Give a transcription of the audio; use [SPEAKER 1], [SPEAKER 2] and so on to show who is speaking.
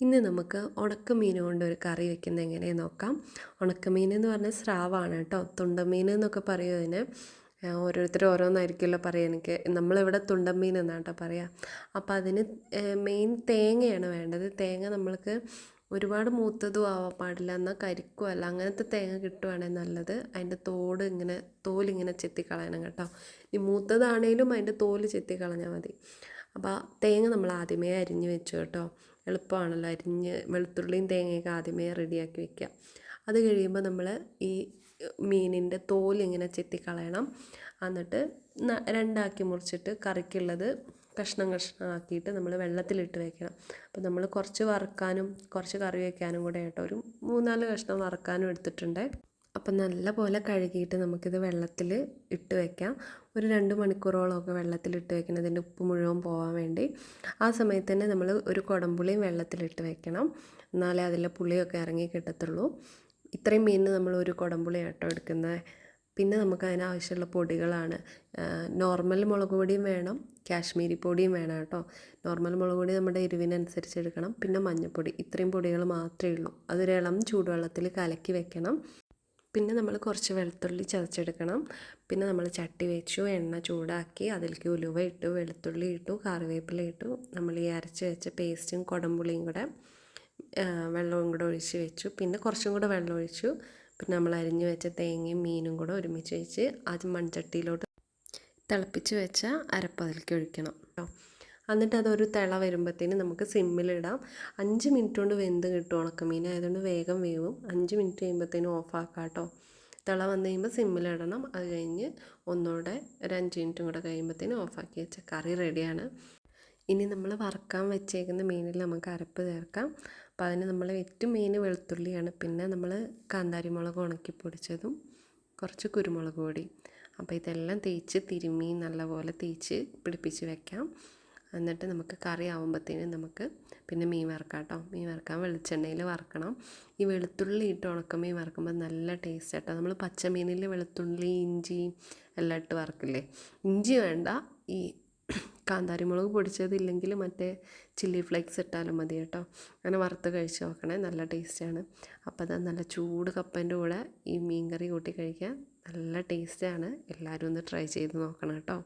[SPEAKER 1] ഇന്ന് നമുക്ക് ഉണക്കമീൻ കൊണ്ട് ഒരു കറി വെക്കുന്നത് എങ്ങനെയെന്ന് നോക്കാം. ഉണക്കമീൻ എന്ന് പറഞ്ഞാൽ സ്രാവാണ് കേട്ടോ. തുണ്ടമീൻ എന്നൊക്കെ പറയും അതിന്. ഓരോരുത്തർ ഓരോന്നായിരിക്കുമല്ലോ പറയുക. എനിക്ക് നമ്മളിവിടെ തുണ്ടമീൻ എന്നാണ് കേട്ടോ പറയുക. അപ്പോൾ അതിന് മെയിൻ തേങ്ങയാണ് വേണ്ടത്. തേങ്ങ നമ്മൾക്ക് ഒരുപാട് മൂത്തതും ആവാൻ പാടില്ല. എന്നാൽ കരിക്കും അല്ല അങ്ങനത്തെ തേങ്ങ കിട്ടുവാണെങ്കിൽ നല്ലത്. അതിന്റെ തോട് ഇങ്ങനെ തോലിങ്ങനെ ചെത്തിക്കളയണം കേട്ടോ. ഈ മൂത്തതാണേലും അതിന്റെ തോൽ ചെത്തിക്കളഞ്ഞാൽ മതി. അപ്പോൾ തേങ്ങ നമ്മൾ ആദ്യമേ അരിഞ്ഞ് വെച്ചു കേട്ടോ എളുപ്പമാണല്ലോ അരിഞ്ഞ് വെളുത്തുള്ളിയും തേങ്ങയൊക്കെ ആദ്യമേ റെഡിയാക്കി വെക്കുക അത് കഴിയുമ്പോൾ നമ്മൾ ഈ മീനിന്റെ തോൽ ഇങ്ങനെ ചെത്തിക്കളയണം. എന്നിട്ട് രണ്ടാക്കി മുറിച്ചിട്ട് കറിക്കുള്ളത് കഷ്ണം കഷ്ണമാക്കിയിട്ട് നമ്മൾ വെള്ളത്തിലിട്ട് വെക്കണം. അപ്പോൾ നമ്മൾ കുറച്ച് വറുക്കാനും കുറച്ച് കറി വയ്ക്കാനും കൂടെ ആയിട്ട്. ഒരു മൂന്നാൽ കഷ്ണം വറുക്കാനും എടുത്തിട്ടുണ്ട്. അപ്പം നല്ലപോലെ കഴുകിയിട്ട് നമുക്കിത് വെള്ളത്തിൽ ഇട്ട് വയ്ക്കാം ഒരു രണ്ട് മണിക്കൂറോളമൊക്കെ വെള്ളത്തിലിട്ട് വെക്കണം. അതിന്റെ ഉപ്പ് മുഴുവൻ പോകാൻ വേണ്ടി. ആ സമയത്ത് തന്നെ നമ്മൾ ഒരു കുടംപുളിയും വെള്ളത്തിലിട്ട് വെക്കണം. എന്നാലേ അതിലെ പുളിയൊക്കെ ഇറങ്ങി കിട്ടത്തുള്ളൂ. ഇത്രയും മീനിന് നമ്മൾ ഒരു കുടംപുളി ആട്ടോ എടുക്കുന്നത്. പിന്നെ നമുക്ക് അതിനാവശ്യമുള്ള പൊടികളാണ്. നോർമൽ മുളക് പൊടിയും വേണം. കാശ്മീരി പൊടിയും വേണം കേട്ടോ. നോർമൽ മുളക് പൊടി നമ്മുടെ എരിവിനനുസരിച്ച് എടുക്കണം. പിന്നെ മഞ്ഞൾപ്പൊടി ഇത്രയും പൊടികൾ മാത്രമേ ഉള്ളൂ. അതൊരു ഇളം ചൂടുവെള്ളത്തിൽ കലക്കി വെക്കണം. പിന്നെ നമ്മൾ കുറച്ച് വെളുത്തുള്ളി ചതച്ചെടുക്കണം. പിന്നെ നമ്മൾ ചട്ടി വെച്ചു എണ്ണ ചൂടാക്കി അതിലേക്ക് ഉലുവ ഇട്ടു വെളുത്തുള്ളി ഇട്ടു കറിവേപ്പില ഇട്ടു. നമ്മൾ ഈ അരച്ച് വെച്ച പേസ്റ്റും കുടംപുളിയും കൂടെ വെള്ളവും കൂടെ ഒഴിച്ച് വെച്ചു. പിന്നെ കുറച്ചും കൂടെ വെള്ളം ഒഴിച്ചു. പിന്നെ നമ്മൾ അരിഞ്ഞു വെച്ച തേങ്ങയും മീനും കൂടെ ഒരുമിച്ച് വെച്ച് അത് മൺചട്ടിയിലോട്ട് തിളപ്പിച്ച് വെച്ച അരപ്പ് അതിലേക്ക് ഒഴിക്കണം. കേട്ടോ എന്നിട്ട് അതൊരു തിള വരുമ്പോഴത്തേന് നമുക്ക് സിമ്മിലിടാം. അഞ്ച് മിനിറ്റ് കൊണ്ട് വെന്ത് കിട്ടും ഉണക്കമീൻ. ആയതുകൊണ്ട് വേഗം വേവും. അഞ്ച് മിനിറ്റ് കഴിയുമ്പോഴത്തേനും ഓഫാക്കാം കേട്ടോ തിള വന്നു കഴിയുമ്പോൾ സിമ്മിലിടണം. അത് കഴിഞ്ഞ് ഒന്നുകൂടെ ഒരു അഞ്ച് മിനിറ്റും കൂടെ കഴിയുമ്പോഴത്തേനും ഓഫാക്കി വെച്ച കറി റെഡിയാണ്. ഇനി നമ്മൾ വറക്കാൻ വെച്ചേക്കുന്ന മീനിൽ നമുക്ക് അരപ്പ് ചേർക്കാം. അപ്പോൾ അതിന് നമ്മൾ ഏറ്റവും മെയിൻ വെളുത്തുള്ളിയാണ്. പിന്നെ നമ്മൾ കാന്താരി മുളക് ഉണക്കി പൊടിച്ചതും കുറച്ച് കുരുമുളക് പൊടി. അപ്പോൾ ഇതെല്ലാം തേച്ച് തിരുമ്മി നല്ലപോലെ തേച്ച് പിടിപ്പിച്ച് വെക്കാം. എന്നിട്ട് നമുക്ക് കറി ആവുമ്പോഴത്തേനും നമുക്ക് പിന്നെ മീൻ വറക്കാം കേട്ടോ മീൻ വറക്കാൻ വെളിച്ചെണ്ണയിൽ വറക്കണം. ഈ വെളുത്തുള്ളി ഇട്ട് ഉണക്കമീൻ വറക്കുമ്പോൾ നല്ല ടേസ്റ്റ് കേട്ടോ നമ്മൾ പച്ചമീനിൽ വെളുത്തുള്ളി ഇഞ്ചി എല്ലാം ഇട്ട് വറക്കില്ലേ? ഇഞ്ചി വേണ്ട. ഈ കാന്താരിമുളക് പൊടിച്ചതില്ലെങ്കിൽ മറ്റേ ചില്ലി ഫ്ലേക്സ് ഇട്ടാലും മതി കേട്ടോ. അങ്ങനെ വറുത്ത് കഴിച്ച് നോക്കണേ. നല്ല ടേസ്റ്റാണ് അപ്പോൾ അത് നല്ല ചൂട് കപ്പന്റെ കൂടെ ഈ മീൻ കറി കൂട്ടി കഴിക്കാൻ നല്ല ടേസ്റ്റാണ് എല്ലാവരും ഒന്ന് ട്രൈ ചെയ്ത് നോക്കണം കേട്ടോ.